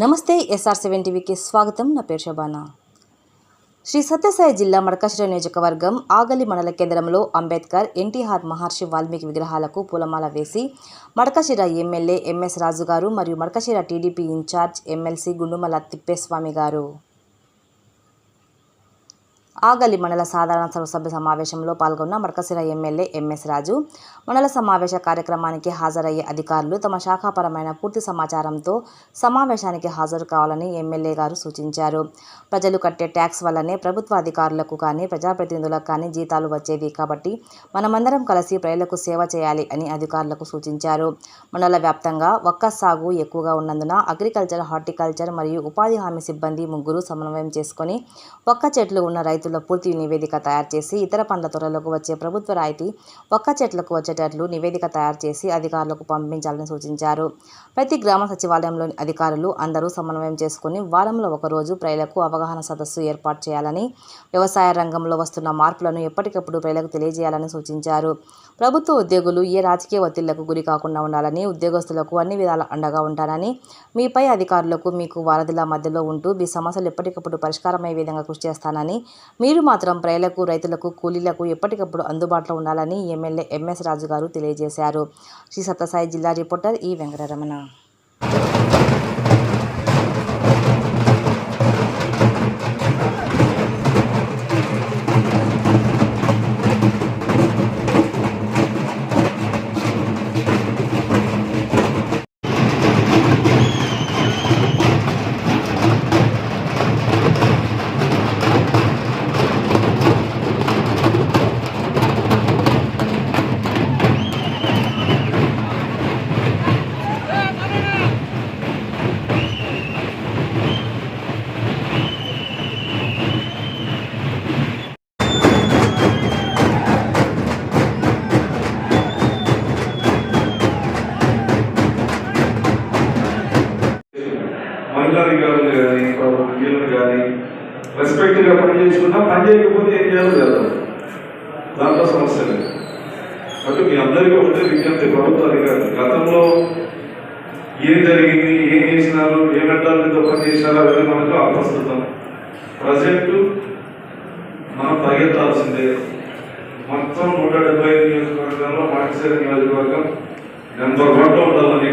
నమస్తే SR seven టీవీకి స్వాగతం. నా పేరు శోభానా శ్రీ సత్యసాయి జిల్లా మడకశిర నియోజకవర్గం ఆగలి మండల కేంద్రంలో అంబేద్కర్ ఎన్టీఆర్ మహర్షి వాల్మీకి విగ్రహాలకు పూలమాల వేసి మడకశిర ఎమ్మెల్యే ఎంఎస్ రాజు గారు మరియు Madakasira TDP incharge MLC Gundumala Thippeswamy గారు. ఆగలి మండల సాధారణ సర్వసభ్య సమావేశంలో పాల్గొన్న మర్కసిర ఎమ్మెల్యే ఎంఎస్ రాజు. మండల సమావేశ కార్యక్రమానికి హాజరయ్యే అధికారులు తమ శాఖాపరమైన పూర్తి సమాచారంతో సమావేశానికి హాజరు కావాలని ఎమ్మెల్యే గారు సూచించారు. ప్రజలు కట్టే ట్యాక్స్ వల్లనే ప్రభుత్వ అధికారులకు కానీ ప్రజాప్రతినిధులకు కానీ జీతాలు వచ్చేవి కాబట్టి మనమందరం కలిసి ప్రజలకు సేవ చేయాలి అని అధికారులకు సూచించారు. మండల వ్యాప్తంగా ఒక్క సాగు ఎక్కువగా ఉన్నందున అగ్రికల్చర్ హార్టికల్చర్ మరియు ఉపాధి హామీ సిబ్బంది ముగ్గురు సమన్వయం చేసుకొని ఒక్క చెట్లు ఉన్న రైతులు పూర్తి నివేదిక తయారు చేసి ఇతర పండ్ల తోటలకు వచ్చే ప్రభుత్వ రాయితీ ఒక్క చెట్లకు వచ్చేటట్లు నివేదిక తయారు చేసి అధికారులకు పంపించాలని సూచించారు. ప్రతి గ్రామ సచివాలయంలోని అధికారులు అందరూ సమన్వయం చేసుకుని వారంలో ఒకరోజు ప్రజలకు అవగాహన సదస్సు ఏర్పాటు చేయాలని వ్యవసాయ రంగంలో వస్తున్న మార్పులను ఎప్పటికప్పుడు ప్రజలకు తెలియజేయాలని సూచించారు. ప్రభుత్వ ఉద్యోగులు ఏ రాజకీయ ఒత్తిళ్ళకు గురి కాకుండా ఉండాలని ఉద్యోగస్తులకు అన్ని విధాల అండగా ఉంటానని మీపై అధికారులకు మీకు వారధిల మధ్యలో ఉంటూ మీ సమస్యలు ఎప్పటికప్పుడు పరిష్కారమయ్యే విధంగా కృషి చేస్తానని మీరు మాత్రం ప్రజలకు రైతులకు కూలీలకు ఎప్పటికప్పుడు అందుబాటులో ఉండాలని ఎమ్మెల్యే ఎంఎస్ రాజు గారు తెలియజేశారు. శ్రీ సత్యసాయి జిల్లా రిపోర్టర్ ఈ వెంకటరమణ. మహిళాధికారులు కానీ వీళ్ళని కానీ రెస్పెక్ట్గా పని చేసుకున్నా పని చేయకపోతే ఏం చేయాలో చేద్దాం. దాంట్లో సమస్య లేదు. అంటే మీ అందరికీ ఒకటే విజ్ఞప్తి ప్రభుత్వ అధికారులు గతంలో ఏం జరిగింది ఏం చేసినారు ఏ మెట్టాలతో పని చేసినారో అవన్నీ మనకు అప్రస్తుతం ప్రజెంట్ మనం పరిగెత్తాల్సిందే. మొత్తం నూట డెబ్బై ఐదు నియోజకవర్గాల్లో పాటిసేర నియోజకవర్గం నెంబర్ వన్లో ఉండాలని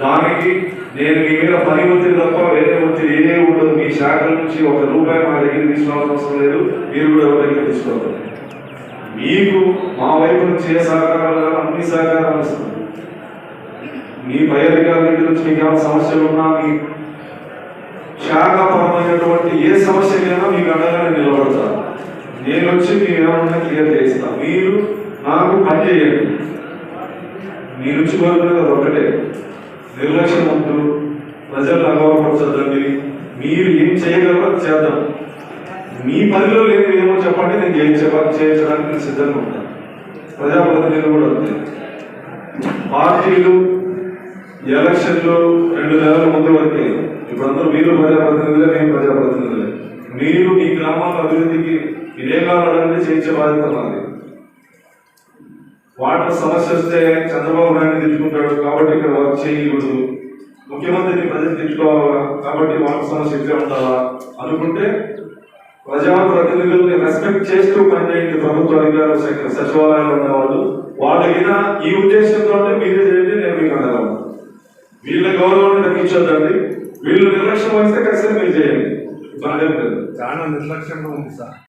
దానికి నేను మీ మీద పని ఒత్తిడి తప్ప వేరే ఒత్తిడి ఏదే ఉండదు. మీ శాఖ నుంచి ఒక రూపాయి మా దగ్గర తీసుకోవాల్సిన అవసరం లేదు. మీరు కూడా ఎవరి దగ్గర తీసుకోవాలి మీకు మా వైపు నుంచి ఏ సహకారాలు అన్ని సహకారాలు ఇస్తుంది మీ పై అధికారుల దగ్గర నుంచి మీకు ఏమైనా సమస్యలు ఉన్నా మీ శాఖపరమైనటువంటి ఏ సమస్యకైనా మీకు అండగానే నిలబడతాను నేను వచ్చి మీరు ఏమన్నా క్లియర్ చేస్తాను మీరు నాకు పని చేయండి. మీ నుంచి కోరుకునేది అది ఒకటే నిర్లక్ష్యం ప్రజలు అగౌరవపరచద్దండి మీరు ఏం చేయగలరో అది చేద్దాం. మీ పనిలో లేదు ఏమో చెప్పండి నేను చేయించే చేయించడానికి నేను సిద్ధంగా ఉంటాను. ప్రజాప్రతినిధులు కూడా అంతే. పార్టీలు ఎలక్షన్లు రెండు నెలల ముందు వరకే. ఇప్పుడందరూ మీరు ప్రజాప్రతినిధులే మేము ప్రజాప్రతినిధులే. మీరు మీ గ్రామాల అభివృద్ధికి ఇదే కావాలంటే చేయించే బాధ్యత మాది. వాటర్ సమస్య వస్తే చంద్రబాబు నాయుడు తెచ్చుకుంటాడు కాబట్టి ఇక్కడ వర్క్ చేయకూడదు. ముఖ్యమంత్రిని ప్రజలు తెచ్చుకోవాలా కాబట్టి వాటర్ సమస్య ఇక్కడే ఉండాలా? అనుకుంటే ప్రజాప్రతినిధుల్ని రెస్పెక్ట్ చేస్తూ పనిచేయండి ప్రభుత్వ అధికార స- సచివాలయంలో ఉన్నవాళ్ళు. వాళ్ళకైనా ఈ ఉద్దేశంతో మీరే చేయండి నేను మీకు అండగా వీళ్ళ గౌరవాన్ని తగ్గించొద్దండి వీళ్ళు నిర్లక్ష్యం వహిస్తే ఖచ్చితంగా మీరు చేయండి. చాలా నిర్లక్ష్యంగా ఉంది సార్.